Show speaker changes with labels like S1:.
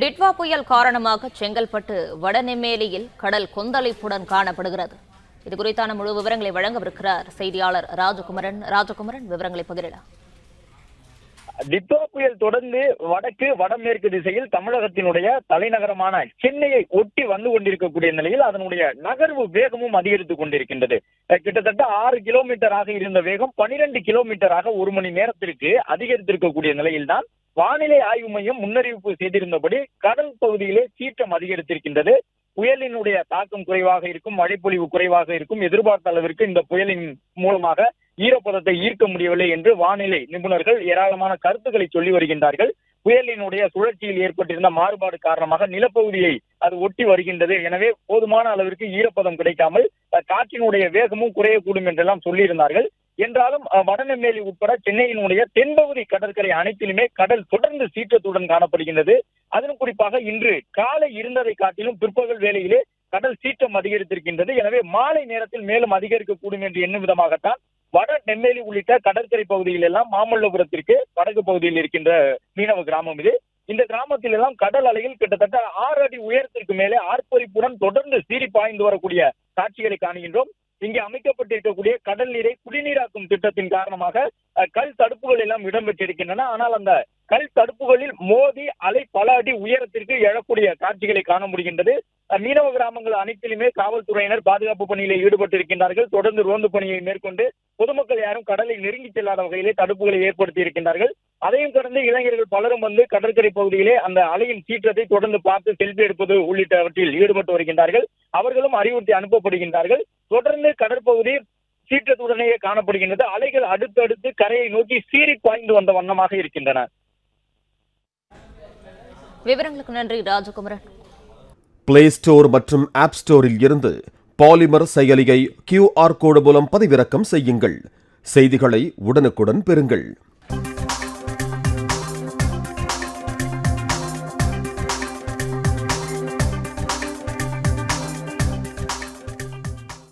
S1: டிட்வா புயல் காரணமாக செங்கல்பட்டு வடநெம்மேலியில் கடல் கொந்தளிப்புடன் காணப்படுகிறது. இது குறித்தான முழு விவரங்களை வழங்கவிருக்கிறார் செய்தியாளர் ராஜகுமரன். ராஜகுமரன் விவரங்களை பகிரலாம்.
S2: டிட்டோ புயல் தொடர்ந்து வடக்கு வடமேற்கு திசையில் தமிழகத்தினுடைய தலைநகரமான சென்னையை ஒட்டி வந்து கொண்டிருக்கக்கூடிய நிலையில் அதனுடைய நகர்வு வேகமும் அதிகரித்துக் கொண்டிருக்கின்றது. கிட்டத்தட்ட ஆறு கிலோமீட்டராக இருந்த வேகம் பனிரெண்டு கிலோமீட்டராக ஒரு மணி நேரத்திற்கு அதிகரித்திருக்கக்கூடிய நிலையில்தான் வானிலை ஆய்வு மையம் முன்னறிவிப்பு செய்திருந்தபடி கடல் பகுதியிலே சீற்றம் அதிகரித்திருக்கின்றது. புயலினுடைய தாக்கம் குறைவாக இருக்கும் மழைப்பொழிவு குறைவாக இருக்கும். எதிர்பார்த்த அளவிற்கு இந்த புயலின் மூலமாக ஈரப்பதத்தை ஈர்க்க முடியவில்லை என்று வானிலை நிபுணர்கள் ஏராளமான கருத்துக்களை சொல்லி வருகின்றார்கள். புயலினுடைய சுழற்சியில் ஏற்பட்டிருந்த மாறுபாடு காரணமாக நிலப்பகுதியை அது ஒட்டி வருகின்றது. எனவே போதுமான அளவிற்கு ஈரப்பதம் கிடைக்காமல் காற்றினுடைய வேகமும் குறையக்கூடும் என்றெல்லாம் சொல்லியிருந்தார்கள். என்றாலும் வடநெம்மேலி உட்பட சென்னையினுடைய தென்பகுதி கடற்கரை அனைத்திலுமே கடல் தொடர்ந்து சீற்றத்துடன் காணப்படுகின்றது. அதன் குறிப்பாக இன்று காலை இருந்ததை காட்டிலும் பிற்பகல் வேளையிலே கடல் சீற்றம் அதிகரித்திருக்கின்றது. எனவே மாலை நேரத்தில் மேலும் அதிகரிக்கக்கூடும் என்று எண்ணும் விதமாகத்தான் வட நெம்மேலி உள்ளிட்ட கடற்கரை பகுதியில் எல்லாம் மாமல்லபுரத்திற்கு வடக்கு பகுதியில் இருக்கின்ற மீனவ கிராமம் இது. இந்த கிராமத்தில் எல்லாம் கடல் அலையில் கிட்டத்தட்ட ஆறு அடி உயரத்திற்கு மேலே ஆர்ப்பரிப்புடன் தொடர்ந்து சீறி பாய்ந்து வரக்கூடிய காட்சிகளை காணுகின்றோம். இங்கே அமைக்கப்பட்டிருக்கக்கூடிய கடல் நீரை குடிநீராக்கும் திட்டத்தின் காரணமாக கல் தடுப்புகள் எல்லாம் இடம்பெற்றிருக்கின்றன. ஆனால் அந்த கல் தடுப்புகளில் மோதி அலை பல அடி உயரத்திற்கு எழக்கூடிய காட்சிகளை காண முடிகின்றது. மீனவ கிராமங்கள் அனைத்திலுமே காவல்துறையினர் பாதுகாப்பு பணியில் ஈடுபட்டிருக்கின்றார்கள். தொடர்ந்து ரோந்து பணியை மேற்கொண்டு பொதுமக்கள் யாரும் கடலை நெருங்கி செல்லாத வகையிலே தடுப்புகளை ஏற்படுத்தி இருக்கின்றார்கள் அதையும் தொடர்ந்து இளைஞர்கள் பலரும் வந்து கடற்கரை பகுதியிலே அந்த அலையின் சீற்றத்தை தொடர்ந்து பார்த்து செல்ஃபி எடுப்பது உள்ளிட்டவற்றில் ஈடுபட்டு வருகின்றார்கள். அவர்களும் அறிவுறுத்தி அனுப்பப்படுகின்றார்கள். தொடர்ந்து கடற்பகுதி சீற்றத்துடனேயே காணப்படுகின்றது. அலைகள் அடுத்தடுத்து கரையை நோக்கி சீறி பாய்ந்து வந்த வண்ணமாக இருக்கின்றன.
S1: விவரங்களுக்கு நன்றி ராஜகுமரன்.
S3: பிளே ஸ்டோர் மற்றும் ஆப் ஸ்டோரில் இருந்து பாலிமர் செயலியை கியூஆர் கோடு மூலம் பதிவிறக்கம் செய்யுங்கள். செய்திகளை உடனுக்குடன் பெறுங்கள்.